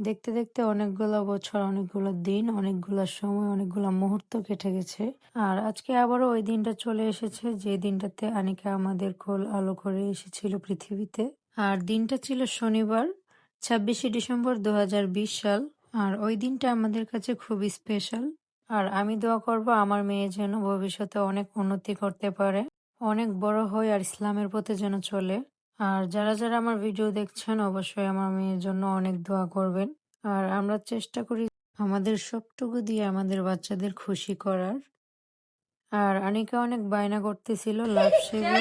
দেখতে দেখতে অনেকগুলো বছর, অনেকগুলো দিন, অনেকগুলো সময়, অনেকগুলো মুহূর্ত কেটে গেছে। আর আজকে আবারও ওই দিনটা চলে এসেছে, যে দিনটাতে আনিকা আমাদের কোল আলো করে এসেছিল পৃথিবীতে। আর দিনটা ছিল শনিবার, ছাব্বিশে ডিসেম্বর দু হাজার বিশ সাল। আর ওই দিনটা আমাদের কাছে খুব স্পেশাল। আর আমি দোয়া করব আমার মেয়ে যেন ভবিষ্যতে অনেক উন্নতি করতে পারে, অনেক বড় হয় আর ইসলামের পথে যেন চলে। আর যারা যারা আমার ভিডিও দেখছেন, অবশ্যই আমার মেয়ের জন্য অনেক দোয়া করবেন। আর আমরা চেষ্টা করি আমাদের সবটুকু দিয়ে আমাদের বাচ্চাদের খুশি করার। আর আনিকা অনেক বায়না করতেছিল লাভ শেভে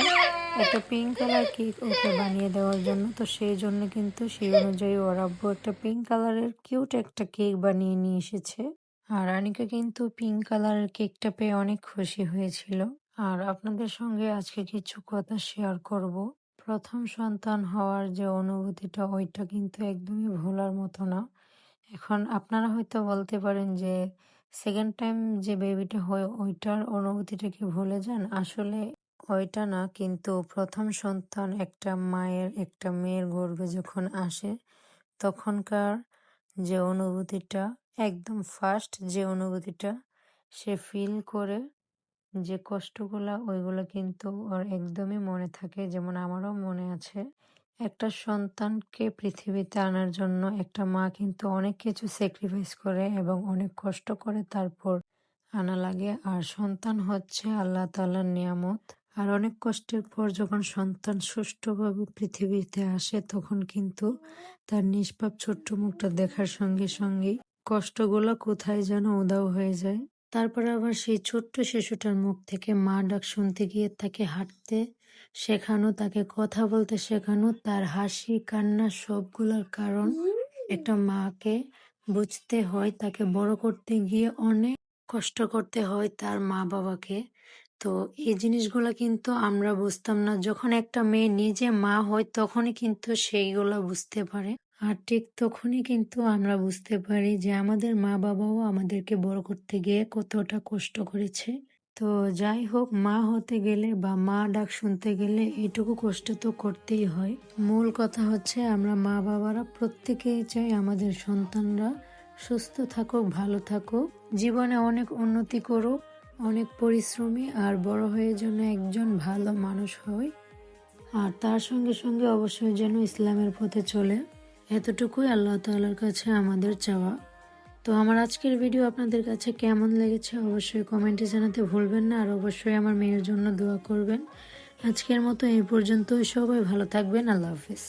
একটা পিঙ্ক কালার কেক ওকে বানিয়ে দেওয়ার জন্য। তো সেই জন্য কিন্তু সেই অনুযায়ী ওর আব্বু একটা পিঙ্ক কালারের কিউট একটা কেক বানিয়ে নিয়ে এসেছে। আর আনিকা কিন্তু পিঙ্ক কালারের কেকটা পেয়ে অনেক খুশি হয়েছিল। আর আপনাদের সঙ্গে আজকে কিছু কথা শেয়ার করব। প্রথম সন্তান হওয়ার যে অনুভূতিটা, ওইটা কিন্তু একদমই ভোলার মতো না। এখন আপনারা হয়তো বলতে পারেন যে সেকেন্ড টাইম যে বেবিটা হয়, ওইটার অনুভূতিটা কি ভুলে যান? আসলে ওইটা না, কিন্তু প্রথম সন্তান একটা মায়ের, একটা মেয়ের গর্ভে যখন আসে, তখনকার যে অনুভূতিটা, একদম ফার্স্ট যে অনুভূতিটা, সে ফিল করে যে কষ্টগুলো ওইগুলো কিন্তু ওর একদমই মনে থাকে, যেমন আমারও মনে আছে। একটা সন্তানকে পৃথিবীতে আনার জন্য একটা মা কিন্তু অনেক কিছু স্যাক্রিফাইস করে এবং অনেক কষ্ট করে তারপর আনা লাগে। আর সন্তান হচ্ছে আল্লাহ তাআলার নিয়ামত। আর অনেক কষ্টের পর যখন সন্তান সুষ্ঠুভাবে পৃথিবীতে আসে, তখন কিন্তু তার নিষ্পাপ ছোট্ট মুখটা দেখার সঙ্গে সঙ্গেই কষ্টগুলো কোথায় যেন উদাও হয়ে যায়। তারপর আবার সেই ছোট্ট শিশুটার মুখ থেকে মা ডাক শুনতে গিয়ে তাকে হাঁটতে শেখানো, তাকে কথা বলতে শেখানো, তার হাসি, কান্না সবগুলোর কারণ একটা মাকে বুঝতে হয়, তাকে বড় করতে গিয়ে অনেক কষ্ট করতে হয় তার মা বাবাকে। তো এই জিনিসগুলো কিন্তু আমরা বুঝতাম না। যখন একটা মেয়ে নিজে মা হয়, তখনই কিন্তু সেইগুলো বুঝতে পারে। আর ঠিক তখনই কিন্তু আমরা বুঝতে পারি যে আমাদের মা বাবাও আমাদেরকে বড় করতে গিয়ে কতটা কষ্ট করেছে। তো যাই হোক, মা হতে গেলে বা মা ডাক শুনতে গেলে এটুকু কষ্ট তো করতেই হয়। মূল কথা হচ্ছে আমরা মা বাবারা প্রত্যেকেই চাই আমাদের সন্তানরা সুস্থ থাকুক, ভালো থাকুক। জীবনে অনেক উন্নতি করুক, অনেক পরিশ্রমী আর বড় হয়ে যেন একজন ভালো মানুষ হয়। আর তার সঙ্গে সঙ্গে অবশ্যই যেন ইসলামের পথে চলে। এতটুকুই আল্লাহ তাল্লার কাছে আমাদের চাওয়া। তো আমার আজকের ভিডিও আপনাদের কাছে কেমন লেগেছে অবশ্যই কমেন্টে জানাতে ভুলবেন না, আর অবশ্যই আমার মেয়ের জন্য দোয়া করবেন। আজকের মতো এই পর্যন্তই, সবাই ভালো থাকবেন, আল্লাহ হাফিজ।